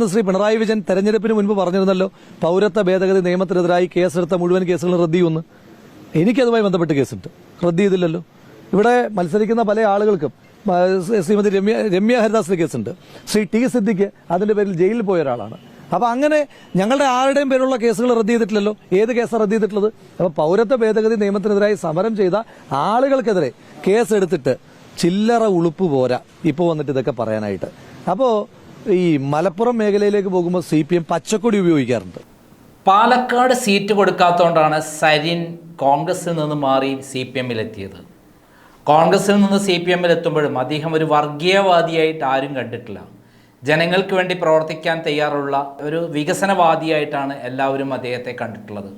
ശ്രീ പിണറായി വിജയൻ തെരഞ്ഞെടുപ്പിന് മുൻപ് പറഞ്ഞിരുന്നല്ലോ പൗരത്വ ഭേദഗതി നിയമത്തിനെതിരായി കേസെടുത്ത മുഴുവൻ കേസുകളും റദ്ദ് ചെയ്യുമെന്ന്. എനിക്കതുമായി ബന്ധപ്പെട്ട് കേസുണ്ട്. റദ്ദ് ചെയ്തില്ലല്ലോ. ഇവിടെ മത്സരിക്കുന്ന പല ആളുകൾക്കും ശ്രീമതി രമ്യ രമ്യ ഹരിദാസിന് കേസുണ്ട്. ശ്രീ ടി സിദ്ദിഖ് അതിന്റെ പേരിൽ ജയിലിൽ പോയ ഒരാളാണ്. അപ്പൊ അങ്ങനെ ഞങ്ങളുടെ ആരുടെയും പേരുള്ള കേസുകൾ റദ്ദ് ചെയ്തിട്ടില്ലല്ലോ. ഏത് കേസാണ് റദ്ദ് ചെയ്തിട്ടുള്ളത്? അപ്പൊ പൗരത്വ ഭേദഗതി നിയമത്തിനെതിരായി സമരം ചെയ്ത ആളുകൾക്കെതിരെ കേസെടുത്തിട്ട് ചില്ലറ ഉളുപ്പ് പോരാ. ഇപ്പോൾ വന്നിട്ട് ഇതൊക്കെ പറയാനായിട്ട്. അപ്പോൾ ഈ മലപ്പുറം മേഖലയിലേക്ക് പോകുമ്പോൾ സി പി എം പച്ചക്കൊടി ഉപയോഗിക്കാറുണ്ട്. പാലക്കാട് സീറ്റ് കൊടുക്കാത്തതുകൊണ്ടാണ് സരിൻ കോൺഗ്രസിൽ നിന്ന് മാറി സി പി എമ്മിലെത്തിയത്. കോൺഗ്രസിൽ നിന്ന് സി പി എമ്മിലെത്തുമ്പോഴും അദ്ദേഹം ഒരു വർഗീയവാദിയായിട്ട് ആരും കണ്ടിട്ടില്ല. ജനങ്ങൾക്ക് വേണ്ടി പ്രവർത്തിക്കാൻ തയ്യാറുള്ള ഒരു വികസനവാദിയായിട്ടാണ് എല്ലാവരും അദ്ദേഹത്തെ കണ്ടിട്ടുള്ളത്.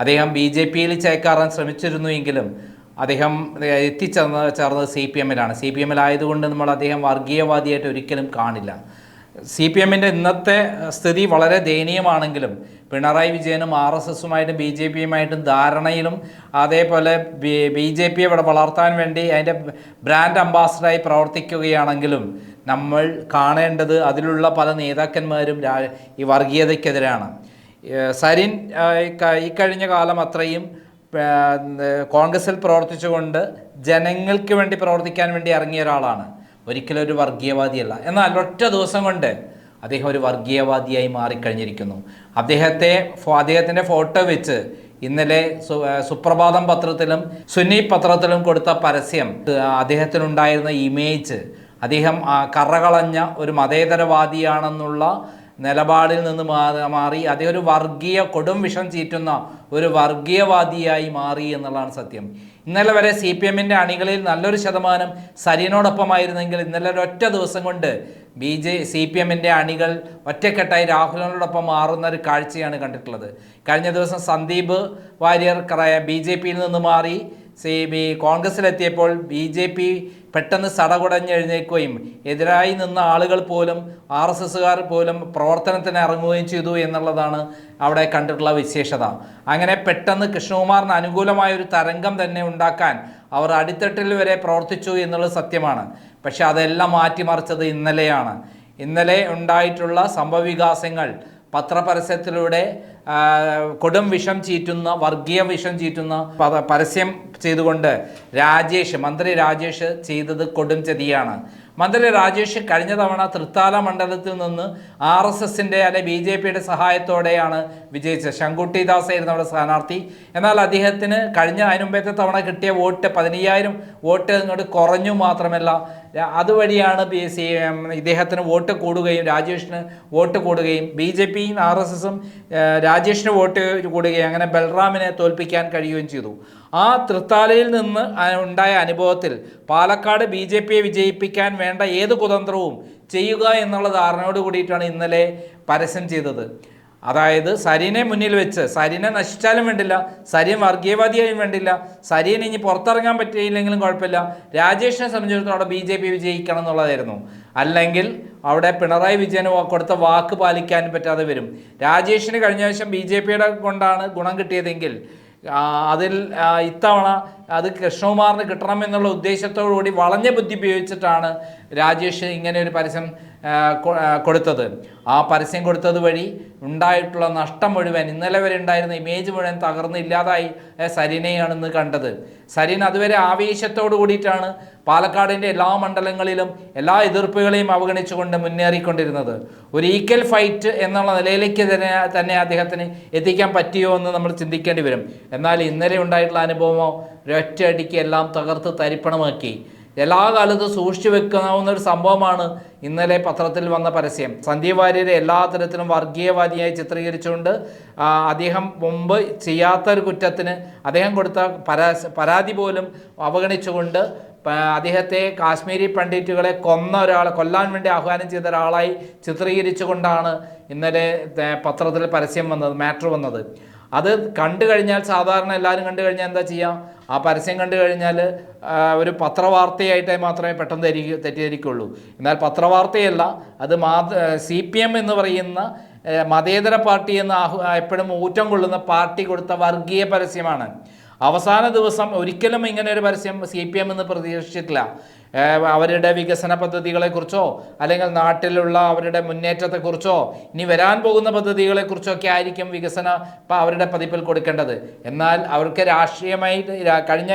അദ്ദേഹം ബി ജെ പിയിൽ ചേക്കാറാൻ ശ്രമിച്ചിരുന്നുവെങ്കിലും അദ്ദേഹം എത്തിച്ചേർന്ന ചേർന്നത് സി പി എമ്മിലാണ്. സി പി എമ്മിലായതുകൊണ്ട് നമ്മൾ അദ്ദേഹം വർഗീയവാദിയായിട്ട് ഒരിക്കലും കാണില്ല. സി പി എമ്മിന്റെ ഇന്നത്തെ സ്ഥിതി വളരെ ദയനീയമാണെങ്കിലും പിണറായി വിജയനും ആർ എസ് എസുമായിട്ടും ബി ജെ പിയുമായിട്ടും ധാരണയിലും അതേപോലെ ബി ജെ പിയെ ഇവിടെ വളർത്താൻ വേണ്ടി അതിന്റെ ബ്രാൻഡ് അംബാസഡറായി പ്രവർത്തിക്കുകയാണെങ്കിലും നമ്മൾ കാണേണ്ടത് അതിലുള്ള പല നേതാക്കന്മാരും ഈ വർഗീയതയ്ക്കെതിരാണ്. സരിൻ ഇക്കഴിഞ്ഞ കാലം അത്രയും കോൺഗ്രസിൽ പ്രവർത്തിച്ചുകൊണ്ട് ജനങ്ങൾക്ക് വേണ്ടി പ്രവർത്തിക്കാൻ വേണ്ടി ഇറങ്ങിയ ഒരാളാണ്. ഒരിക്കലും ഒരു വർഗീയവാദിയല്ല. എന്നാൽ ഒറ്റ ദിവസം കൊണ്ട് അദ്ദേഹം ഒരു വർഗീയവാദിയായി മാറിക്കഴിഞ്ഞിരിക്കുന്നു. അദ്ദേഹത്തെ അദ്ദേഹത്തിന്റെ ഫോട്ടോ വെച്ച് ഇന്നലെ സുപ്രഭാതം പത്രത്തിലും സുന്നി പത്രത്തിലും കൊടുത്ത പരസ്യം അദ്ദേഹത്തിനുണ്ടായിരുന്ന ഇമേജ് അദ്ദേഹം കറകളഞ്ഞ ഒരു മതേതരവാദിയാണെന്നുള്ള നിലപാടിൽ നിന്ന് മാറി അദ്ദേഹം ഒരു വർഗീയ കൊടും വിഷം ചീറ്റുന്ന ഒരു വർഗീയവാദിയായി മാറി എന്നുള്ളതാണ് സത്യം. ഇന്നലെ വരെ സി പി എമ്മിന്റെ അണികളിൽ നല്ലൊരു ശതമാനം സരിനോടൊപ്പമായിരുന്നെങ്കിൽ ഇന്നലെ ഒരൊറ്റ ദിവസം കൊണ്ട് ബി ജെ സി പി എമ്മിന്റെ അണികൾ ഒറ്റക്കെട്ടായി രാഹുലിനോടൊപ്പം മാറുന്ന ഒരു കാഴ്ചയാണ് കണ്ടിട്ടുള്ളത്. കഴിഞ്ഞ ദിവസം സന്ദീപ് വാര്യർ ബി ജെ പിയിൽ നിന്ന് മാറി സി ബി കോൺഗ്രസിലെത്തിയപ്പോൾ ബി ജെ പി പെട്ടെന്ന് സടകുടഞ്ഞെഴുന്നേൽക്കുകയും എതിരായി നിന്ന ആളുകൾ പോലും ആർ എസ് എസുകാർ പോലും പ്രവർത്തനത്തിന് ഇറങ്ങുകയും ചെയ്തു എന്നുള്ളതാണ് അവിടെ കണ്ടിട്ടുള്ള വിശേഷത. അങ്ങനെ പെട്ടെന്ന് കൃഷ്ണകുമാറിന് അനുകൂലമായ ഒരു തരംഗം തന്നെ ഉണ്ടാക്കാൻ അവർ അടിത്തട്ടിൽ വരെ പ്രവർത്തിച്ചു എന്നുള്ളത് സത്യമാണ്. പക്ഷേ അതെല്ലാം മാറ്റിമറിച്ചത് ഇന്നലെയാണ്. ഇന്നലെ ഉണ്ടായിട്ടുള്ള സംഭവവികാസങ്ങൾ പത്രപരസ്യത്തിലൂടെ കൊടും വിഷം ചീറ്റുന്ന വർഗീയ വിഷം ചീറ്റുന്ന പരസ്യം ചെയ്തുകൊണ്ട് രാജേഷ് മന്ത്രി രാജേഷ് ചെയ്തത് കൊടും ചതിയാണ്. മന്ത്രി രാജേഷ് കഴിഞ്ഞ തവണ തൃത്താല മണ്ഡലത്തിൽ നിന്ന് ആർ എസ് എസിന്റെ അല്ലെ ബി ജെ പിയുടെ സഹായത്തോടെയാണ് വിജയിച്ചത്. ശങ്കുട്ടി ദാസ് ആയിരുന്നു അവിടെ സ്ഥാനാർത്ഥി. എന്നാൽ അദ്ദേഹത്തിന് കഴിഞ്ഞ അതിനുമ്പത്തെ തവണ കിട്ടിയ വോട്ട് പതിനയ്യായിരം വോട്ട് ഇങ്ങോട്ട് കുറഞ്ഞു മാത്രമല്ല അതുവഴിയാണ് പി സി ഇദ്ദേഹത്തിന് വോട്ട് കൂടുകയും രാജേഷിന് വോട്ട് കൂടുകയും ബി ജെ പിയും ആർ എസ് എസും രാജേഷിന് വോട്ട് കൂടുകയും അങ്ങനെ ബൽറാമിനെ തോൽപ്പിക്കാൻ കഴിയുകയും ചെയ്തു. ആ തൃത്താലയിൽ നിന്ന് ഉണ്ടായ അനുഭവത്തിൽ പാലക്കാട് ബി ജെ പിയെ വിജയിപ്പിക്കാൻ വേണ്ട ഏത് കുതന്ത്രവും ചെയ്യുക എന്നുള്ള ധാരണയോട് കൂടിയിട്ടാണ് ഇന്നലെ പരസ്യം ചെയ്തത്. അതായത് സരീനെ മുന്നിൽ വെച്ച് സരീനെ നശിച്ചാലും വേണ്ടില്ല സരീൻ വർഗീയവാദിയായും വേണ്ടില്ല സരീൻ ഇനി പുറത്തിറങ്ങാൻ പറ്റിയില്ലെങ്കിലും കുഴപ്പമില്ല. രാജേഷിനെ സംബന്ധിച്ചിടത്തോളം അവിടെ ബി ജെ പി വിജയിക്കണം എന്നുള്ളതായിരുന്നു. അല്ലെങ്കിൽ അവിടെ പിണറായി വിജയന് കൊടുത്ത വാക്ക് പാലിക്കാൻ പറ്റാതെ വരും. രാജേഷിന് കഴിഞ്ഞ ദിവസം ബി ജെ പിയുടെ കൊണ്ടാണ് ഗുണം കിട്ടിയതെങ്കിൽ അതിൽ ഇത്തവണ അത് കൃഷ്ണകുമാറിന് കിട്ടണം എന്നുള്ള ഉദ്ദേശത്തോടു കൂടി വളഞ്ഞ ബുദ്ധി ഉപയോഗിച്ചിട്ടാണ് രാജേഷ് ഇങ്ങനെ ഒരു പരസ്യം കൊടുത്തത്. ആ പരസ്യം കൊടുത്തത് വഴി ഉണ്ടായിട്ടുള്ള നഷ്ടം മുഴുവൻ ഇന്നലെ വരെ ഉണ്ടായിരുന്ന ഇമേജ് മുഴുവൻ തകർന്ന് ഇല്ലാതായി ഏ, സരീനെയാണ് ഇന്ന് കണ്ടത്. സരിൻ അതുവരെ ആവേശത്തോടു കൂടിയിട്ടാണ് പാലക്കാടിന്റെ എല്ലാ മണ്ഡലങ്ങളിലും എല്ലാ എതിർപ്പുകളെയും അവഗണിച്ചുകൊണ്ട് മുന്നേറിക്കൊണ്ടിരുന്നത്. ഒരു ഈക്വൽ ഫൈറ്റ് എന്നുള്ള നിലയിലേക്ക് തന്നെ തന്നെ അദ്ദേഹത്തിന് എത്തിക്കാൻ പറ്റിയോ എന്ന് നമ്മൾ ചിന്തിക്കേണ്ടി വരും. എന്നാൽ ഇന്നലെ ഉണ്ടായിട്ടുള്ള അനുഭവമോ ഒരൊറ്റയടിക്ക് എല്ലാം തകർത്ത് തരിപ്പണമാക്കി. എല്ലാ കാലത്തും സൂക്ഷിച്ചു വെക്കാവുന്ന ഒരു സംഭവമാണ് ഇന്നലെ പത്രത്തിൽ വന്ന പരസ്യം. സന്ദീപ് വാര്യരെ എല്ലാ തരത്തിലും വർഗീയവാദിയായി ചിത്രീകരിച്ചുകൊണ്ട് അദ്ദേഹം മുമ്പ് ചെയ്യാത്ത ഒരു കുറ്റത്തിന് അദ്ദേഹം കൊടുത്ത പരാ- പരാതി പോലും അവഗണിച്ചുകൊണ്ട് അദ്ദേഹത്തെ കാശ്മീരി പണ്ഡിറ്റുകളെ കൊന്ന ഒരാളെ കൊല്ലാൻ വേണ്ടി ആഹ്വാനം ചെയ്ത ഒരാളായി ചിത്രീകരിച്ചുകൊണ്ടാണ് ഇന്നലെ പത്രത്തിൽ പരസ്യം വന്നത് മാറ്റർ വന്നത്. അത് കണ്ടു കഴിഞ്ഞാൽ സാധാരണ എല്ലാവരും കണ്ടു കഴിഞ്ഞാൽ എന്താ ചെയ്യാം? ആ പരസ്യം കണ്ടു കഴിഞ്ഞാൽ ഒരു പത്രവാർത്തയായിട്ട് മാത്രമേ പെട്ടെന്ന് തെരി തെറ്റിദ്ധരിക്കുള്ളൂ. എന്നാൽ പത്രവാർത്തയല്ല അത് മാ സി പി എം എന്ന് പറയുന്ന മതേതര പാർട്ടി എന്ന് എപ്പോഴും ഊറ്റം കൊള്ളുന്ന പാർട്ടി കൊടുത്ത വർഗീയ പരസ്യമാണ്. അവസാന ദിവസം ഒരിക്കലും ഇങ്ങനെ ഒരു പരസ്യം സി പി എം എന്ന് പ്രതീക്ഷിച്ചിട്ടില്ല. അവരുടെ വികസന പദ്ധതികളെക്കുറിച്ചോ അല്ലെങ്കിൽ നാട്ടിലുള്ള അവരുടെ മുന്നേറ്റത്തെക്കുറിച്ചോ ഇനി വരാൻ പോകുന്ന പദ്ധതികളെക്കുറിച്ചോ ഒക്കെ ആയിരിക്കും വികസന അവരുടെ പതിപ്പിൽ കൊടുക്കേണ്ടത്. എന്നാൽ അവർക്ക് രാഷ്ട്രീയമായി കഴിഞ്ഞ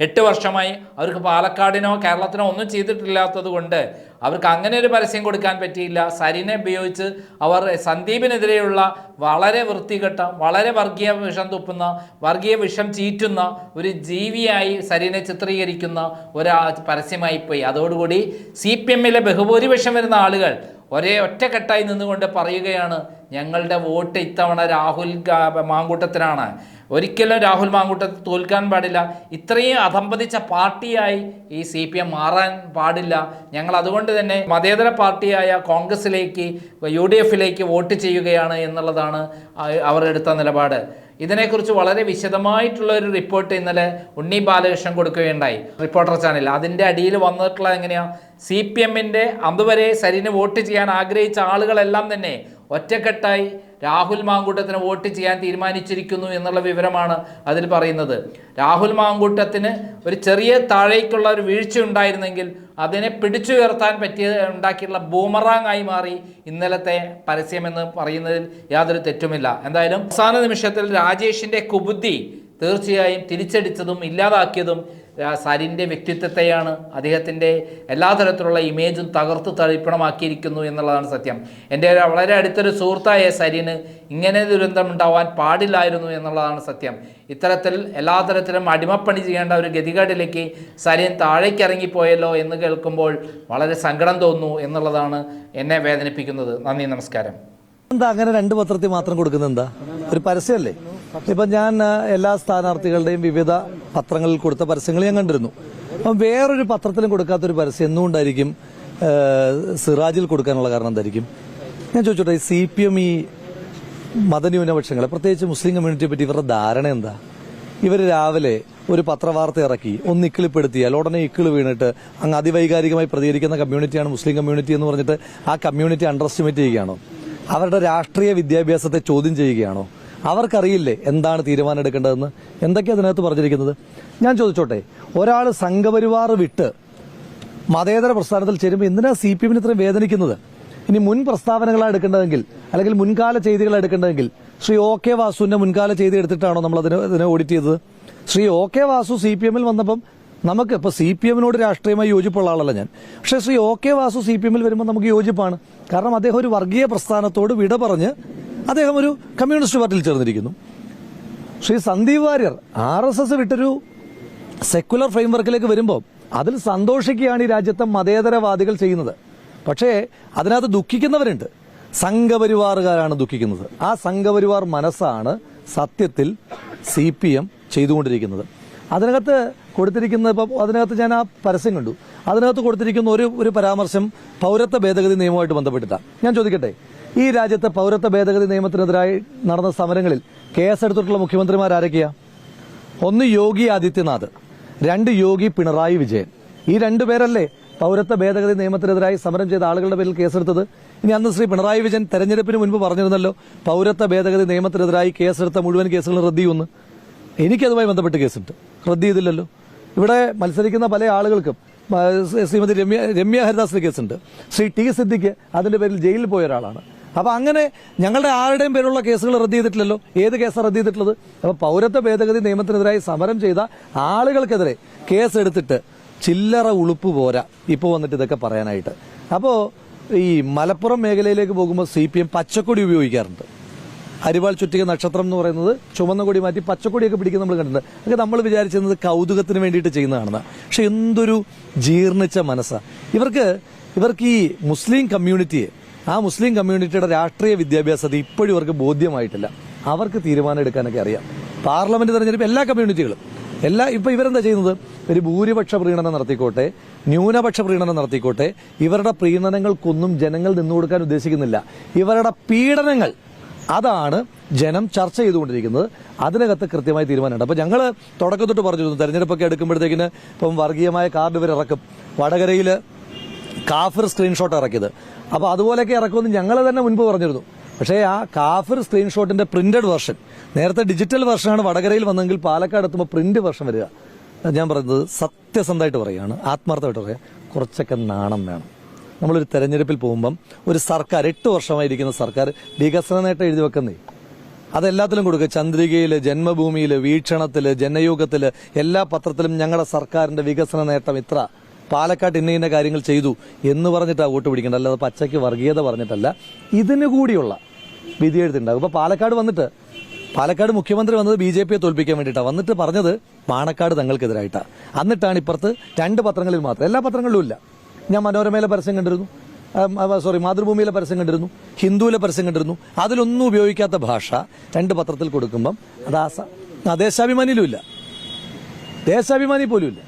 എട്ട് വർഷമായി അവർക്ക് പാലക്കാടിനോ കേരളത്തിനോ ഒന്നും ചെയ്തിട്ടില്ലാത്തത് കൊണ്ട് അവർക്ക് അങ്ങനെ ഒരു പരസ്യം കൊടുക്കാൻ പറ്റിയില്ല. സരിനെ ഉപയോഗിച്ച് അവർ സന്ദീപിനെതിരെയുള്ള വളരെ വൃത്തികെട്ട വളരെ വർഗീയ വിഷം തുപ്പുന്ന വർഗീയ വിഷം ചീറ്റുന്ന ഒരു ജീവിയായി സരിനെ ചിത്രീകരിക്കുന്ന ഒരു പരസ്യമായി പോയി അതോടുകൂടി സി പി എമ്മിലെ ബഹുഭൂരിപക്ഷം വരുന്ന ആളുകൾ ഒരേ ഒറ്റക്കെട്ടായി നിന്നുകൊണ്ട് പറയുകയാണ് ഞങ്ങളുടെ വോട്ട് ഇത്തവണ രാഹുൽ മാങ്കൂട്ടത്തിനാണ്. ഒരിക്കലും രാഹുൽ മാങ്കൂട്ടത്തിൽ തോൽക്കാൻ പാടില്ല. ഇത്രയും അധംപതിച്ച പാർട്ടിയായി ഈ സി പി എം മാറാൻ പാടില്ല. ഞങ്ങൾ അതുകൊണ്ട് തന്നെ മതേതര പാർട്ടിയായ കോൺഗ്രസിലേക്ക് യു ഡി എഫിലേക്ക് വോട്ട് ചെയ്യുകയാണ് എന്നുള്ളതാണ് അവർ എടുത്ത നിലപാട്. ഇതിനെക്കുറിച്ച് വളരെ വിശദമായിട്ടുള്ള ഒരു റിപ്പോർട്ട് ഇന്നലെ ഉണ്ണി ബാലകൃഷ്ണൻ കൊടുക്കുകയുണ്ടായി. റിപ്പോർട്ടർ ചാനൽ അതിന്റെ അടിയിൽ വന്നിട്ടുള്ള എങ്ങനെയാ? സി പി എമ്മിന്റെ അതുവരെ സരിന് വോട്ട് ചെയ്യാൻ ആഗ്രഹിച്ച ആളുകളെല്ലാം തന്നെ ഒറ്റക്കെട്ടായി രാഹുൽ മാങ്കൂട്ടത്തിന് വോട്ട് ചെയ്യാൻ തീരുമാനിച്ചിരിക്കുന്നു എന്നുള്ള വിവരമാണ് അതിൽ പറയുന്നത്. രാഹുൽ മാങ്കൂട്ടത്തിന് ഒരു ചെറിയ താഴേക്കുള്ള ഒരു വീഴ്ച ഉണ്ടായിരുന്നെങ്കിൽ അതിനെ പിടിച്ചുയർത്താൻ പറ്റിയ ഉണ്ടാക്കിയിട്ടുള്ള ബൂമറാങ് ആയി മാറി ഇന്നലത്തെ പരസ്യമെന്ന് പറയുന്നതിൽ യാതൊരു തെറ്റുമില്ല. എന്തായാലും അവസാന നിമിഷത്തിൽ രാജേഷിന്റെ കുബുദ്ധി തീർച്ചയായും തിരിച്ചടിച്ചതും ഇല്ലാതാക്കിയതും സരിന്റെ വ്യക്തിത്വത്തെയാണ് അദ്ദേഹത്തിന്റെ എല്ലാ തരത്തിലുള്ള ഇമേജും തകർത്ത് തളിപ്പണമാക്കിയിരിക്കുന്നു എന്നുള്ളതാണ് സത്യം. എന്റെ വളരെ അടുത്തൊരു സുഹൃത്തായ സരിന് ഇങ്ങനെ ദുരന്തം ഉണ്ടാവാൻ പാടില്ലായിരുന്നു എന്നുള്ളതാണ് സത്യം. ഇത്തരത്തിൽ എല്ലാ തരത്തിലും അടിമപ്പണി ചെയ്യേണ്ട ഒരു ഗതികേടിലേക്ക് സരിൻ താഴേക്ക് ഇറങ്ങിപ്പോയല്ലോ എന്ന് കേൾക്കുമ്പോൾ വളരെ സങ്കടം തോന്നുന്നു എന്നുള്ളതാണ് എന്നെ വേദനിപ്പിക്കുന്നത്. നന്ദി നമസ്കാരം. എന്താ അങ്ങനെ രണ്ട് പത്രത്തിൽ മാത്രം കൊടുക്കുന്നത് എന്താ ഒരു പരസ്യമല്ലേ? ഇപ്പൊ ഞാൻ എല്ലാ സ്ഥാനാർത്ഥികളുടെയും വിവിധ പത്രങ്ങളിൽ കൊടുത്ത പരസ്യങ്ങൾ ഞാൻ കണ്ടിരുന്നു. അപ്പം വേറൊരു പത്രത്തിലും കൊടുക്കാത്തൊരു പരസ്യം എന്തുകൊണ്ടായിരിക്കും സിറാജിൽ കൊടുക്കാനുള്ള കാരണം എന്തായിരിക്കും? ഞാൻ ചോദിച്ചോട്ടെ സി പി എം ഈ മതന്യൂനപക്ഷങ്ങളെ പ്രത്യേകിച്ച് മുസ്ലിം കമ്മ്യൂണിറ്റിയെ പറ്റി ഇവരുടെ ധാരണ എന്താ? ഇവർ രാവിലെ ഒരു പത്രവാർത്ത ഇറക്കി ഒന്ന് ഇക്കിളിപ്പെടുത്തിയാൽ ഉടനെ ഇക്കിൾ വീണിട്ട് അങ്ങ് അതിവൈകാരികമായി പ്രതികരിക്കുന്ന കമ്മ്യൂണിറ്റിയാണ് മുസ്ലിം കമ്മ്യൂണിറ്റി എന്ന് പറഞ്ഞിട്ട് ആ കമ്മ്യൂണിറ്റി അണ്ടർ എസ്റ്റിമേറ്റ് ചെയ്യുകയാണോ? അവരുടെ രാഷ്ട്രീയ വിദ്യാഭ്യാസത്തെ ചോദ്യം ചെയ്യുകയാണോ? അവർക്കറിയില്ലേ എന്താണ് തീരുമാനം എടുക്കേണ്ടതെന്ന് എന്തൊക്കെയാണ് അതിനകത്ത് പറഞ്ഞിരിക്കുന്നത്? ഞാൻ ചോദിച്ചോട്ടെ. ഒരാൾ സംഘപരിവാർ വിട്ട് മതേതര പ്രസ്ഥാനത്തിൽ ചേരുമ്പോൾ എന്തിനാ സി പി എമ്മിന് ഇത്രയും വേദനിക്കുന്നത്? ഇനി മുൻ പ്രസ്താവനകളാണ് എടുക്കേണ്ടതെങ്കിൽ അല്ലെങ്കിൽ മുൻകാല ചെയ്തികൾ എടുക്കേണ്ടതെങ്കിൽ ശ്രീ ഒ കെ വാസുവിന്റെ മുൻകാല ചെയ്തി എടുത്തിട്ടാണോ നമ്മൾ അതിനെ അതിനെ ഓഡിറ്റ് ചെയ്തത്? Shri O K Vasu C P എമ്മിൽ വന്നപ്പം നമുക്ക് ഇപ്പൊ സി പി എമ്മിനോട് രാഷ്ട്രീയമായി യോജിപ്പുള്ള ആളല്ല ഞാൻ. പക്ഷേ Shri O K Vasu C P എമ്മിൽ വരുമ്പോൾ നമുക്ക് യോജിപ്പാണ്. കാരണം അദ്ദേഹം ഒരു വർഗീയ പ്രസ്ഥാനത്തോട് വിട പറഞ്ഞ് അദ്ദേഹം ഒരു കമ്മ്യൂണിസ്റ്റ് പാർട്ടിയിൽ ചേർന്നിരിക്കുന്നു. Shri Sandeep Warrier R S S വിട്ടൊരു secular ഫ്രെയിംവർക്കിലേക്ക് വരുമ്പോൾ അതിൽ സന്തോഷിക്കുകയാണ് ഈ രാജ്യത്തെ മതേതരവാദികൾ ചെയ്യുന്നത്. പക്ഷേ അതിനകത്ത് ദുഃഖിക്കുന്നവരുണ്ട്. സംഘപരിവാറുകാരാണ് ദുഃഖിക്കുന്നത്. ആ സംഘപരിവാർ മനസ്സാണ് സത്യത്തിൽ സി പി എം ചെയ്തുകൊണ്ടിരിക്കുന്നത്. അതിനകത്ത് കൊടുത്തിരിക്കുന്ന ഇപ്പം അതിനകത്ത് ഞാൻ ആ പരസ്യം കണ്ടു. അതിനകത്ത് കൊടുത്തിരിക്കുന്ന ഒരു ഒരു പരാമർശം പൗരത്വ ഭേദഗതി നിയമവുമായിട്ട് ബന്ധപ്പെട്ടിട്ടാണ് ഞാൻ ചോദിക്കട്ടെ? ഈ രാജ്യത്തെ പൗരത്വ ഭേദഗതി നിയമത്തിനെതിരായി നടന്ന സമരങ്ങളിൽ കേസെടുത്തിട്ടുള്ള മുഖ്യമന്ത്രിമാർ ആരൊക്കെയാ? ഒന്ന് യോഗി ആദിത്യനാഥ് രണ്ട് യോഗി പിണറായി വിജയൻ. ഈ രണ്ടുപേരല്ലേ പൗരത്വ ഭേദഗതി നിയമത്തിനെതിരായി സമരം ചെയ്ത ആളുകളുടെ പേരിൽ കേസെടുത്തത്? ഇനി അന്ന് ശ്രീ പിണറായി വിജയൻ തെരഞ്ഞെടുപ്പിന് മുൻപ് പറഞ്ഞിരുന്നല്ലോ പൗരത്വ ഭേദഗതി നിയമത്തിനെതിരായി കേസെടുത്ത മുഴുവൻ കേസുകളും റദ്ദ് ചെയ്യുമെന്ന്. എനിക്കതുമായി ബന്ധപ്പെട്ട് കേസുണ്ട്. റദ്ദ് ചെയ്തില്ലല്ലോ. ഇവിടെ മത്സരിക്കുന്ന പല ആളുകൾക്കും ശ്രീമതി രമ്യ രമ്യ ഹരിദാസിന് കേസുണ്ട്. ശ്രീ ടി സിദ്ദിഖ് അതിന്റെ പേരിൽ ജയിലിൽ പോയ ഒരാളാണ്. അപ്പൊ അങ്ങനെ ഞങ്ങളുടെ ആരുടെയും പേരുള്ള കേസുകൾ റദ്ദ് ചെയ്തിട്ടില്ലല്ലോ. ഏത് കേസാണ് റദ്ദ് ചെയ്തിട്ടുള്ളത്? അപ്പൊ പൗരത്വ ഭേദഗതി നിയമത്തിനെതിരായി സമരം ചെയ്ത ആളുകൾക്കെതിരെ കേസെടുത്തിട്ട് ചില്ലറ ഉളുപ്പ് പോരാ. ഇപ്പോൾ വന്നിട്ട് ഇതൊക്കെ പറയാനായിട്ട്. അപ്പോൾ ഈ മലപ്പുറം മേഖലയിലേക്ക് പോകുമ്പോൾ സി പി എം പച്ചക്കൊടി ഉപയോഗിക്കാറുണ്ട്. അരിവാൾ ചുറ്റിക നക്ഷത്രം എന്ന് പറയുന്നത് ചുമന്ന കൊടി മാറ്റി പച്ചക്കൊടിയൊക്കെ പിടിക്കുന്ന നമ്മൾ കണ്ടിട്ടുണ്ട്. അതൊക്കെ നമ്മൾ വിചാരിച്ചിരുന്നത് കൗതുകത്തിന് വേണ്ടിയിട്ട് ചെയ്യുന്നതാണെന്ന്. പക്ഷെ എന്തൊരു ജീർണിച്ച മനസ്സാണ് ഇവർക്ക് ഇവർക്ക് ഈ മുസ്ലിം കമ്മ്യൂണിറ്റിയെ ആ മുസ്ലിം കമ്മ്യൂണിറ്റിയുടെ രാഷ്ട്രീയ വിദ്യാഭ്യാസത്തെ ഇപ്പോഴും ഇവർക്ക് ബോധ്യമായിട്ടില്ല. അവർക്ക് തീരുമാനം എടുക്കാനൊക്കെ അറിയാം. പാർലമെന്റ് തെരഞ്ഞെടുപ്പ് എല്ലാ കമ്മ്യൂണിറ്റികളും. എല്ലാ ഇപ്പൊ ഇവരെന്താ ചെയ്യുന്നത്? ഒരു ഭൂരിപക്ഷ പ്രീണനം നടത്തിക്കോട്ടെ ന്യൂനപക്ഷ പ്രീണനം നടത്തിക്കോട്ടെ ഇവരുടെ പ്രീണനങ്ങൾക്കൊന്നും ജനങ്ങൾ നിന്നു കൊടുക്കാൻ ഉദ്ദേശിക്കുന്നില്ല. ഇവരുടെ പീഡനങ്ങൾ അതാണ് ജനം ചർച്ച ചെയ്തുകൊണ്ടിരിക്കുന്നത്. അതിനകത്ത് കൃത്യമായി തീരുമാനമുണ്ട്. അപ്പൊ ഞങ്ങൾ തുടക്കത്തൊട്ട് പറഞ്ഞിരുന്നു തെരഞ്ഞെടുപ്പൊക്കെ എടുക്കുമ്പോഴത്തേക്കിന് ഇപ്പം വർഗീയമായ കാർഡ് ഇവർ ഇറക്കും വടകരയിൽ കാഫിർ സ്ക്രീൻഷോട്ട് ഇറക്കിയത്. അപ്പോൾ അതുപോലെയൊക്കെ ഇറക്കുമെന്ന് ഞങ്ങൾ തന്നെ മുൻപ് പറഞ്ഞിരുന്നു. പക്ഷേ ആ കാഫിർ സ്ക്രീൻഷോട്ടിന്റെ പ്രിന്റഡ് വെർഷൻ നേരത്തെ ഡിജിറ്റൽ വെർഷനാണ് വടകരയിൽ വന്നെങ്കിൽ പാലക്കാട് എത്തുമ്പോൾ പ്രിന്റ് വെർഷൻ വരിക. ഞാൻ പറയുന്നത് സത്യസന്ധമായിട്ട് പറയുകയാണ് ആത്മാർത്ഥമായിട്ട് പറയുക. കുറച്ചൊക്കെ നാണം വേണം. നമ്മളൊരു തെരഞ്ഞെടുപ്പിൽ പോകുമ്പം ഒരു സർക്കാർ എട്ട് വർഷമായിരിക്കുന്ന സർക്കാർ വികസന നേട്ടം എഴുതി വെക്കുന്നേ. അതെല്ലാത്തിലും കൊടുക്കുക. ചന്ദ്രികയിൽ ജന്മഭൂമിയിൽ വീക്ഷണത്തിൽ ജനയോഗത്തിൽ എല്ലാ പത്രത്തിലും ഞങ്ങളുടെ സർക്കാരിന്റെ വികസന നേട്ടം ഇത്ര. പാലക്കാട് ഇന്ന ഇന്ന കാര്യങ്ങൾ ചെയ്തു എന്ന് പറഞ്ഞിട്ടാണ് വോട്ട് പിടിക്കേണ്ടത്. അല്ലാതെ പച്ചയ്ക്ക് വർഗീയത പറഞ്ഞിട്ടല്ല. ഇതിനു കൂടിയുള്ള വിധിയെഴുത്തുണ്ടാകും അപ്പൊ പാലക്കാട് വന്നിട്ട് പാലക്കാട് മുഖ്യമന്ത്രി വന്നത് ബി ജെ പിയെ തോൽപ്പിക്കാൻ വേണ്ടിയിട്ടാണ് വന്നിട്ട് പറഞ്ഞത് പാണക്കാട് തങ്ങൾക്കെതിരായിട്ടാണ് എന്നിട്ടാണ് ഇപ്പുറത്ത് രണ്ട് പത്രങ്ങളിൽ മാത്രം. എല്ലാ പത്രങ്ങളിലും ഇല്ല. ഞാൻ മനോരമയിലെ പരസ്യം കണ്ടിരുന്നു. സോറി മാതൃഭൂമിയിലെ പരസ്യം കണ്ടിരുന്നു. ഹിന്ദുവിലെ പരസ്യം കണ്ടിരുന്നു. അതിലൊന്നും ഉപയോഗിക്കാത്ത ഭാഷ രണ്ട് പത്രത്തിൽ കൊടുക്കുമ്പം അത് ആ ദേശാഭിമാനിയിലും ഇല്ല. ദേശാഭിമാനി പോലും ഇല്ല.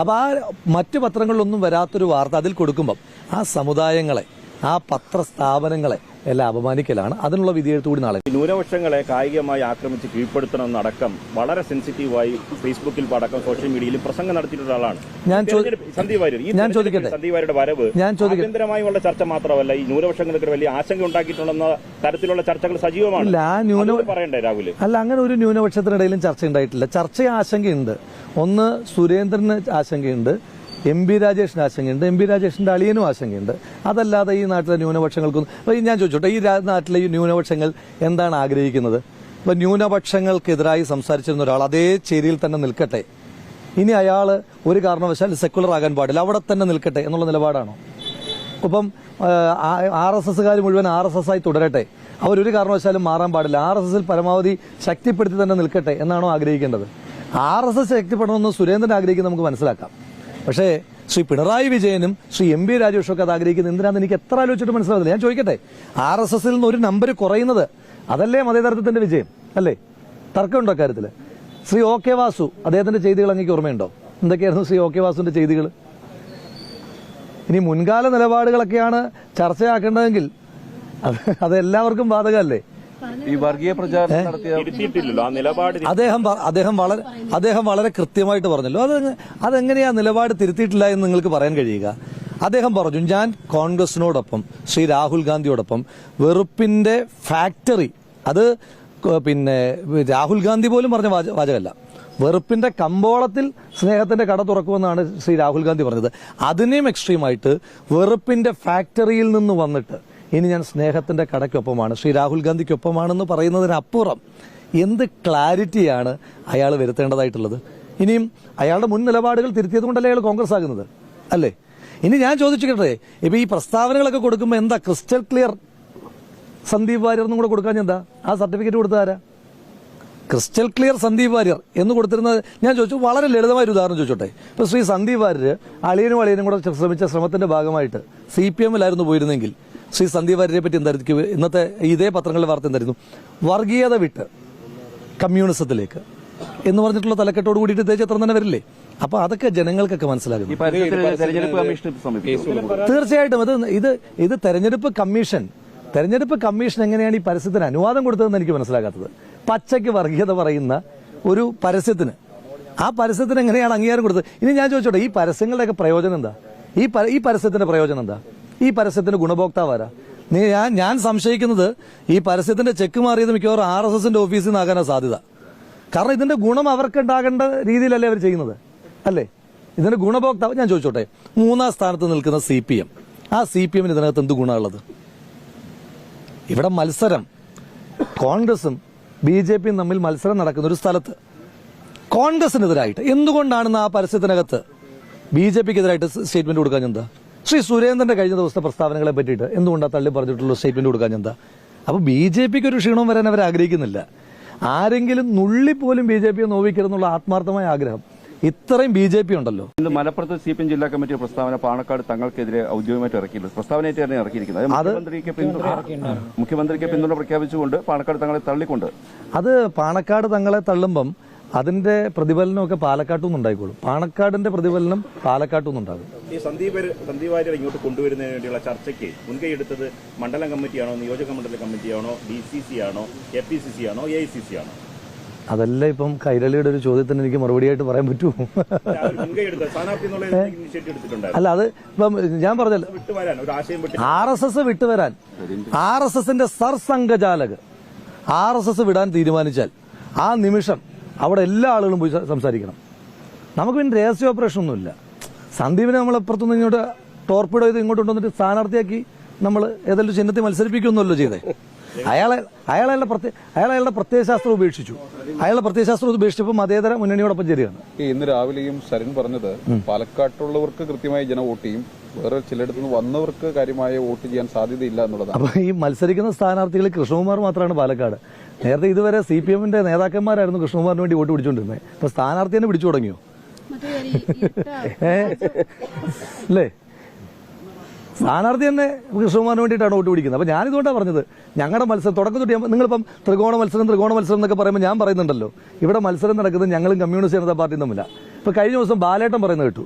അപ്പൊ ആ മറ്റു പത്രങ്ങളിലൊന്നും വരാത്തൊരു വാർത്ത അതിൽ കൊടുക്കുമ്പം ആ സമുദായങ്ങളെ ആ പത്ര സ്ഥാപനങ്ങളെ എല്ലാം അപമാനിക്കലാണ്. അതിനുള്ള വിധിയെഴുത്തുകൂടി നാളെ. ന്യൂനപക്ഷങ്ങളെ കായികമായി ആക്രമിച്ച് കീഴ്പ്പെടുത്തണമെന്നടക്കം വളരെ സെൻസിറ്റീവായി ഫേസ്ബുക്കിൽ അടക്കം സോഷ്യൽ മീഡിയയിൽ പ്രസംഗം നടത്തിയിട്ടുള്ള ആളാണ് ഞാൻ സന്ദീപ് വാര്യർ. ഞാൻ ചോദിക്കട്ടെ? സന്ദീപ് വാര്യരുടെ വരവ് ഞാൻ? ആഭ്യന്തരമായുള്ള ചർച്ച മാത്രമല്ല ഈ ന്യൂനപക്ഷങ്ങൾക്ക് വലിയ ആശങ്ക ഉണ്ടാക്കിയിട്ടുണ്ടെന്ന തരത്തിലുള്ള ചർച്ചകൾ സജീവമാണ്. പറയണ്ടേ രാഹുൽ അല്ല അങ്ങനെ ഒരു ന്യൂനപക്ഷത്തിനിടയിലും ചർച്ച ഉണ്ടായിട്ടില്ല. ചർച്ച ആശങ്കയുണ്ട്. ഒന്ന് സുരേന്ദ്രന് ആശങ്കയുണ്ട്. എം ബി രാജേഷിന് ആശങ്കയുണ്ട് എം ബി രാജേഷിന്റെ അളിയനും ആശങ്കയുണ്ട്. അതല്ലാതെ ഈ നാട്ടിലെ ന്യൂനപക്ഷങ്ങൾക്കൊന്നും അപ്പൊ ഞാൻ ചോദിച്ചോട്ടെ ഈ നാട്ടിലെ ഈ ന്യൂനപക്ഷങ്ങൾ എന്താണ് ആഗ്രഹിക്കുന്നത്? ഇപ്പൊ ന്യൂനപക്ഷങ്ങൾക്കെതിരായി സംസാരിച്ചിരുന്ന ഒരാൾ അതേ ചേരിയിൽ തന്നെ നിൽക്കട്ടെ. ഇനി അയാൾ ഒരു കാരണവശാൽ സെക്കുലർ ആകാൻ പാടില്ല അവിടെ തന്നെ നിൽക്കട്ടെ എന്നുള്ള നിലപാടാണോ? ഇപ്പം ആർ എസ് എസ്സുകാർ മുഴുവൻ ആർ എസ് എസ് ആയി തുടരട്ടെ. അവരൊരു കാരണവശാലും മാറാൻ പാടില്ല. ആർ എസ് എസിൽ പരമാവധി ശക്തിപ്പെടുത്തി തന്നെ നിൽക്കട്ടെ എന്നാണോ ആഗ്രഹിക്കേണ്ടത്? ആർ എസ് എസ് ശക്തിപ്പെടണമെന്ന് സുരേന്ദ്രൻ ആഗ്രഹിക്കുന്നത് നമുക്ക് മനസ്സിലാക്കാം. പക്ഷേ ശ്രീ പിണറായി വിജയനും ശ്രീ എം പി രാജേഷും ഒക്കെ അത് ആഗ്രഹിക്കുന്നത് എന്തിനാണെന്ന് എനിക്ക് എത്ര ആലോചിച്ചിട്ട് മനസ്സിലാവുന്നില്ല. ഞാൻ ചോദിക്കട്ടെ ആർ എസ് എസിൽ നിന്ന് ഒരു നമ്പർ കുറയുന്നത് അതല്ലേ മതേതരത്വത്തിന്റെ വിജയം അല്ലേ? തർക്കമുണ്ടോ കാര്യത്തിൽ ശ്രീ ഒ കെ വാസു അദ്ദേഹത്തിന്റെ ചെയ്തികൾ അങ്ങേക്ക് ഓർമ്മയുണ്ടോ? എന്തൊക്കെയായിരുന്നു ശ്രീ ഒ കെ വാസുവിന്റെ ചെയ്തികൾ? ഇനി മുൻകാല നിലപാടുകളൊക്കെയാണ് ചർച്ചയാക്കേണ്ടതെങ്കിൽ അത് അതെല്ലാവർക്കും ബാധകമല്ലേ? ഈ വർഗീയ പ്രചാരണം നടത്തിയ തിരുത്തിയിട്ടില്ലല്ലോ ആ നിലപാട് അദ്ദേഹം അദ്ദേഹം വളരെ അദ്ദേഹം വളരെ കൃത്യമായിട്ട് പറഞ്ഞല്ലോ. അത് അതെങ്ങനെയാ നിലപാട് തിരുത്തിയിട്ടില്ല എന്ന് നിങ്ങൾക്ക് പറയാൻ കഴിയുക? അദ്ദേഹം പറഞ്ഞു ഞാൻ കോൺഗ്രസിനോടൊപ്പം ശ്രീ രാഹുൽ ഗാന്ധിയോടൊപ്പം വെറുപ്പിന്റെ ഫാക്ടറി അത് പിന്നെ രാഹുൽ ഗാന്ധി പോലും പറഞ്ഞ വാചകമല്ല. വെറുപ്പിന്റെ കമ്പോളത്തിൽ സ്നേഹത്തിന്റെ കട തുറക്കുമെന്നാണ് ശ്രീ രാഹുൽ ഗാന്ധി പറഞ്ഞത്. അതിനെയും എക്സ്ട്രീമായിട്ട് വെറുപ്പിന്റെ ഫാക്ടറിയിൽ നിന്ന് വന്നിട്ട് ഇനി ഞാൻ സ്നേഹത്തിന്റെ കടയ്ക്കൊപ്പമാണ് ശ്രീ രാഹുൽ ഗാന്ധിക്കൊപ്പമാണെന്ന് പറയുന്നതിനപ്പുറം എന്ത് ക്ലാരിറ്റിയാണ് അയാൾ വരുത്തേണ്ടതായിട്ടുള്ളത്? ഇനിയും അയാളുടെ മുൻ നിലപാടുകൾ തിരുത്തിയത് കൊണ്ടല്ലേ അയാൾ കോൺഗ്രസ് ആകുന്നത് അല്ലേ? ഇനി ഞാൻ ചോദിച്ചിട്ടെ ഇപ്പൊ ഈ പ്രസ്താവനകളൊക്കെ കൊടുക്കുമ്പോൾ എന്താ ക്രിസ്റ്റൽ ക്ലിയർ? സന്ദീപ് വാര്യർ എന്നും കൂടെ കൊടുക്കാൻ എന്താ? ആ സർട്ടിഫിക്കറ്റ് കൊടുത്താരാ ക്രിസ്റ്റൽ ക്ലിയർ സന്ദീപ് വാര്യർ എന്ന് കൊടുത്തിരുന്നത് ഞാൻ ചോദിച്ചു വളരെ ലളിതമായ ഒരു ഉദാഹരണം ചോദിച്ചോട്ടെ. ഇപ്പൊ ശ്രീ സന്ദീപ് വാര്യർ അളിയനും അളിയനും കൂടെ ശ്രമിച്ച ശ്രമത്തിന്റെ ഭാഗമായിട്ട് സി പി എമ്മിലായിരുന്നു പോയിരുന്നെങ്കിൽ ശ്രീ സന്ദീപ് വാര്യരെ പറ്റി എന്തായിരിക്കും? ഇന്നത്തെ ഇതേ പത്രങ്ങളിലെ വാർത്ത എന്തായിരുന്നു? വർഗീയത വിട്ട് കമ്മ്യൂണിസത്തിലേക്ക് എന്ന് പറഞ്ഞിട്ടുള്ള തലക്കെട്ടോട് കൂടിയിട്ട് ഇതേ ചിത്രം തന്നെ വരില്ലേ? അപ്പൊ അതൊക്കെ ജനങ്ങൾക്കൊക്കെ മനസ്സിലാകും. തീർച്ചയായിട്ടും അത് ഇത് ഇത് തെരഞ്ഞെടുപ്പ് കമ്മീഷൻ തെരഞ്ഞെടുപ്പ് കമ്മീഷൻ എങ്ങനെയാണ് ഈ പരസ്യത്തിന് അനുവാദം കൊടുത്തതെന്ന് എനിക്ക് മനസ്സിലാകാത്തത്. പച്ചയ്ക്ക് വർഗീയത പറയുന്ന ഒരു പരസ്യത്തിന്. ആ പരസ്യത്തിന് എങ്ങനെയാണ് അംഗീകാരം കൊടുത്തത്? ഇനി ഞാൻ ചോദിച്ചോട്ടെ ഈ പരസ്യങ്ങളുടെയൊക്കെ പ്രയോജനം എന്താ? ഈ ഈ പരസ്യത്തിന്റെ പ്രയോജനം എന്താ? ഈ പരസ്യത്തിന്റെ ഗുണഭോക്താവ് ആരാ? നീ ഞാൻ ഞാൻ സംശയിക്കുന്നത് ഈ പരസ്യത്തിന്റെ ചെക്ക് മാറിയത് മിക്കവാറും ആർ എസ് എസിന്റെ ഓഫീസിൽ നിന്നാകാനാ സാധ്യത. കാരണം ഇതിന്റെ ഗുണം അവർക്ക് ഉണ്ടാകേണ്ട രീതിയിലല്ലേ അവർ ചെയ്യുന്നത്? അല്ലേ? ഇതിന്റെ ഗുണഭോക്താവ് ഞാൻ ചോദിച്ചോട്ടെ. മൂന്നാം സ്ഥാനത്ത് നിൽക്കുന്ന സി പി എം. ആ സി പി എമ്മിന് ഇതിനകത്ത് എന്ത് ഗുണമുള്ളത് ഇവിടെ മത്സരം. കോൺഗ്രസും ബി ജെ പിയും തമ്മിൽ മത്സരം നടക്കുന്ന ഒരു സ്ഥലത്ത്. കോൺഗ്രസിനെതിരായിട്ട് എന്തുകൊണ്ടാണെന്ന് ആ പരസ്യത്തിനകത്ത് ബി ജെ പിക്കെതിരായിട്ട് സ്റ്റേറ്റ്മെന്റ് കൊടുക്കാൻ എന്താ? ശ്രീ സുരേന്ദ്രന്റെ കഴിഞ്ഞ ദിവസത്തെ പ്രസ്താവനകളെ പറ്റിയിട്ട് എന്തുകൊണ്ടാണ് തള്ളി പറഞ്ഞിട്ടുള്ള സ്റ്റേറ്റ്മെന്റ് കൊടുക്കാൻ എന്താ? അപ്പൊ ബി ജെ പിക്ക് ഒരു ക്ഷീണവും വരാൻ അവർ ആഗ്രഹിക്കുന്നില്ല. ആരെങ്കിലും നുള്ളി പോലും ബി ജെ പിയെ നോവിക്കരുന്നുള്ള ആത്മാർത്ഥമായ ആഗ്രഹം ഇത്രയും ബി ജെ പി ഉണ്ടല്ലോ. ഇന്ന് മലപ്പുറത്ത് സി പി എം ജില്ലാ കമ്മിറ്റി പ്രസ്താവന പാണക്കാട് തങ്ങൾക്കെതിരെ ഔദ്യോഗികമായിട്ട് ഇറക്കിയില്ല പ്രസ്താവനയായിട്ട് തന്നെ ഇറക്കിയിരിക്കുന്നത്. അത് മുഖ്യമന്ത്രിക്ക് പിന്തുണ മുഖ്യമന്ത്രിക്ക് പിന്തുണ പ്രഖ്യാപിച്ചുകൊണ്ട് പാണക്കാട് തങ്ങളെ തള്ളിക്കൊണ്ട്. അത് പാണക്കാട് തങ്ങളെ തള്ളുമ്പം അതിന്റെ പ്രതിഫലനമൊക്കെ പാലക്കാട്ടു നിന്നുണ്ടായിക്കോളും പാണക്കാടിന്റെ പ്രതിഫലനം പാലക്കാട്ടു നിന്നുണ്ടാകും ഈ സന്ദീപ് സന്ദീപ് വാര്യർ ഇങ്ങോട്ട് കൊണ്ടുവരുന്നതിന് വേണ്ടിയുള്ള ചർച്ചയ്ക്ക് മുൻകൈ എടുത്തത് മണ്ഡലം കമ്മിറ്റിയാണോ നിയോജക മണ്ഡല കമ്മിറ്റിയാണോ ഡി സി സി ആണോ എ പി സി സി ആണോ എ ഐ സി സി ആണോ? അതല്ല ഇപ്പം കൈരളിയുടെ ഒരു ചോദ്യത്തിന് എനിക്ക് മറുപടിയായിട്ട് പറയാൻ പറ്റുമോ? അല്ല അത് ഇപ്പം ഞാൻ പറഞ്ഞല്ലോ. ആർ എസ് എസ് വിട്ടുവരാൻ ആർ എസ് എസിന്റെ സർസംഘചാലക് ആർ എസ് എസ് വിടാൻ തീരുമാനിച്ചാൽ ആ നിമിഷം അവിടെ എല്ലാ ആളുകളും പോയി സംസാരിക്കണം. നമുക്ക് പിന്നെ രഹസ്യ ഓപ്പറേഷൻ ഒന്നുമില്ല. സന്ദീപിനെ നമ്മൾ അപ്പുറത്തുനിന്ന് ഇങ്ങോട്ട് ടോർപ്പിഡോ ചെയ്ത് ഇങ്ങോട്ട് കൊണ്ടുവന്നിട്ട് സ്ഥാനാർത്ഥിയാക്കി നമ്മൾ ഏതെങ്കിലും ചിഹ്നത്തിൽ മത്സരിപ്പിക്കുമെന്നല്ലോ ചെയ്തേ. അയാളെ അയാളെ പ്രത്യേക അയാൾ അയാളുടെ പ്രത്യയശാസ്ത്രം ഉപേക്ഷിച്ചു. അയാളുടെ പ്രത്യയശാസ്ത്രം ഉപേക്ഷിച്ചപ്പോൾ മതേതര മുന്നണിയോടൊപ്പം ചേരുകയാണ്. ഇന്ന് രാവിലെയും ശരൺ പറഞ്ഞത് പാലക്കാട്ടുള്ളവർക്ക് കൃത്യമായി ജനവോട്ടിയും വോട്ട് ചെയ്യും. വേറെ ചിലയിടത്ത് നിന്ന് വന്നവർക്ക് കാര്യമായ വോട്ട് ചെയ്യാൻ സാധ്യതയില്ല എന്നുള്ളതാണ്. അപ്പൊ ഈ മത്സരിക്കുന്ന സ്ഥാനാർത്ഥികൾ കൃഷ്ണകുമാർ മാത്രമാണ് പാലക്കാട്. നേരത്തെ ഇതുവരെ സി പി എമ്മിന്റെ നേതാക്കന്മാരായിരുന്നു കൃഷ്ണകുമാറിന് വേണ്ടി വോട്ട് പിടിച്ചോണ്ടിരുന്നത് ഇപ്പൊ സ്ഥാനാർത്ഥി തന്നെ പിടിച്ചു തുടങ്ങിയോ? അല്ലേ? സ്ഥാനാർത്ഥി തന്നെ കൃഷ്ണകുമാറിന് വേണ്ടിയിട്ടാണ് വോട്ട് പിടിക്കുന്നത്. അപ്പൊ ഞാനിതുകൊണ്ടാണ് പറഞ്ഞത്. ഞങ്ങളുടെ മത്സരം തുടക്കം തൊട്ട് നിങ്ങളിപ്പം ത്രികോണ മത്സരം ത്രികോണ മത്സരം എന്നൊക്കെ പറയുമ്പോൾ ഞാൻ പറയുന്നുണ്ടല്ലോ. ഇവിടെ മത്സരം നടക്കുന്നത് ഞങ്ങളും കമ്മ്യൂണിസ്റ്റ് ജനതാ പാർട്ടിയും തമ്മിലാണ് ഇപ്പൊ കഴിഞ്ഞ ദിവസം ബാലേട്ടൻ പറയുന്നത് കേട്ടു.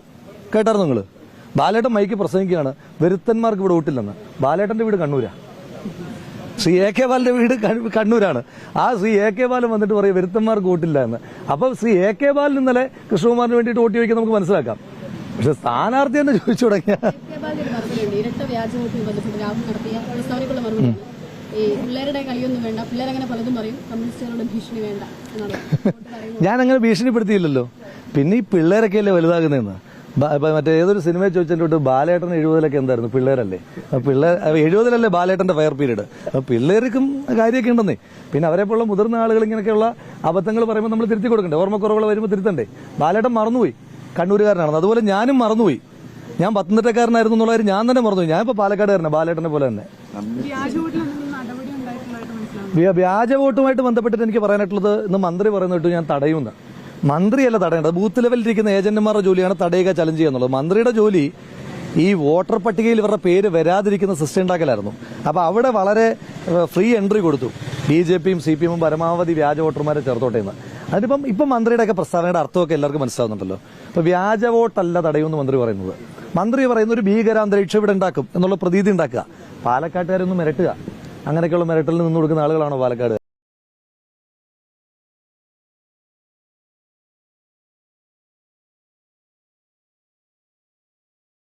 കേട്ടായിരുന്നു നിങ്ങൾ ബാലേട്ടൻ മൈക്ക് പ്രസംഗിക്കുകയാണ്. വരുത്തന്മാർക്ക് ഇവിടെ വോട്ടില്ലെന്ന്. ബാലേട്ടന്റെ വീട് കണ്ണൂരാ. ശ്രീ എ കെ ബാലിന്റെ വീട് കണ്ണൂ- കണ്ണൂരാണ്. ആ ശ്രീ എ കെ ബാലൻ വന്നിട്ട് പറയും വരുത്തന്മാർക്ക് വോട്ടില്ല എന്ന്. അപ്പൊ ശ്രീ എ കെ ബാലൻ ഇന്നലെ കൃഷ്ണകുമാറിന് വേണ്ടിയിട്ട് വോട്ട് ചോദിക്കാൻ നമുക്ക് മനസ്സിലാക്കാം. പക്ഷെ സ്ഥാനാർത്ഥി തന്നെ ചോദിച്ചു തുടങ്ങിയ. ഞാൻ അങ്ങനെ ഭീഷണിപ്പെടുത്തിയില്ലല്ലോ. പിന്നെ ഈ പിള്ളേരൊക്കെയല്ലേ വലുതാകുന്നതെന്ന്. മറ്റേ ഏതൊരു സിനിമയെ ചോദിച്ചിട്ട് ബാലേട്ടൻ എഴുപതിലൊക്കെ എന്തായിരുന്നു? പിള്ളേരല്ലേ. പിള്ളേർ എഴുപതിലല്ലേ ബാലേട്ടന്റെ ഫയർ പീരീഡ് അപ്പൊ പിള്ളേർക്കും കാര്യമൊക്കെ ഉണ്ടെന്നേ. പിന്നെ അവരെ പോലുള്ള മുതിർന്ന ആളുകൾ ഇങ്ങനെയൊക്കെയുള്ള അബദ്ധങ്ങൾ പറയുമ്പോൾ നമ്മൾ തിരുത്തി കൊടുക്കണ്ടേ ഓർമ്മക്കുറവുകൾ വരുമ്പോൾ തിരുത്തണ്ടേ? ബാലേട്ടൻ മറന്നുപോയി. കണ്ണൂരുകാരനാണ് അതുപോലെ ഞാനും മറന്നുപോയി. ഞാൻ പത്തനംതിട്ടക്കാരനായിരുന്നു എന്നുള്ള കാര്യം ഞാൻ തന്നെ മറന്നുപോയി. ഞാൻ ഇപ്പൊ പാലക്കാടുകാരനാണ് ബാലേട്ടനെ പോലെ തന്നെ. വ്യ- വ്യാജ വോട്ടുമായിട്ട് ബന്ധപ്പെട്ടിട്ട് എനിക്ക് പറയാനായിട്ടുള്ളത് ഇന്ന് മന്ത്രി പറയുന്ന കേട്ടു ഞാൻ തടയുന്ന മന്ത്രിയല്ല തടയേണ്ടത്. ബൂത്ത് ലെവലിൽ ഇരിക്കുന്ന ഏജന്റുമാരുടെ ജോലിയാണ് തടയുക ചലഞ്ച് ചെയ്യുക എന്നുള്ളത്. മന്ത്രിയുടെ ജോലി ഈ വോട്ടർ പട്ടികയിൽ ഇവരുടെ പേര് വരാതിരിക്കുന്ന സിസ്റ്റം ഉണ്ടാക്കലായിരുന്നു. അപ്പൊ അവിടെ വളരെ ഫ്രീ എൻട്രി കൊടുത്തു. ബി ജെ പിയും സി പി എമ്മും പരമാവധി വ്യാജ വോട്ടർമാരെ ചേർത്തോട്ടെ എന്ന്. അതിനിപ്പം ഇപ്പം മന്ത്രിയുടെ ഒക്കെ പ്രസ്താവനയുടെ അർത്ഥമൊക്കെ എല്ലാവർക്കും മനസ്സിലാവുന്നുണ്ടല്ലോ. അപ്പോൾ വ്യാജ വോട്ടല്ല തടയുമെന്ന് മന്ത്രി പറയുന്നത്. മന്ത്രി പറയുന്ന ഒരു ഭീകരാന്തരീക്ഷം ഇവിടെ ഉണ്ടാക്കും എന്നുള്ള പ്രതീതി ഉണ്ടാക്കുക. പാലക്കാട്ടുകാരൊന്നും മിരട്ടുക. അങ്ങനെയൊക്കെയുള്ള മിരട്ടലിൽ നിന്ന് കൊടുക്കുന്ന ആളുകളാണോ പാലക്കാട്?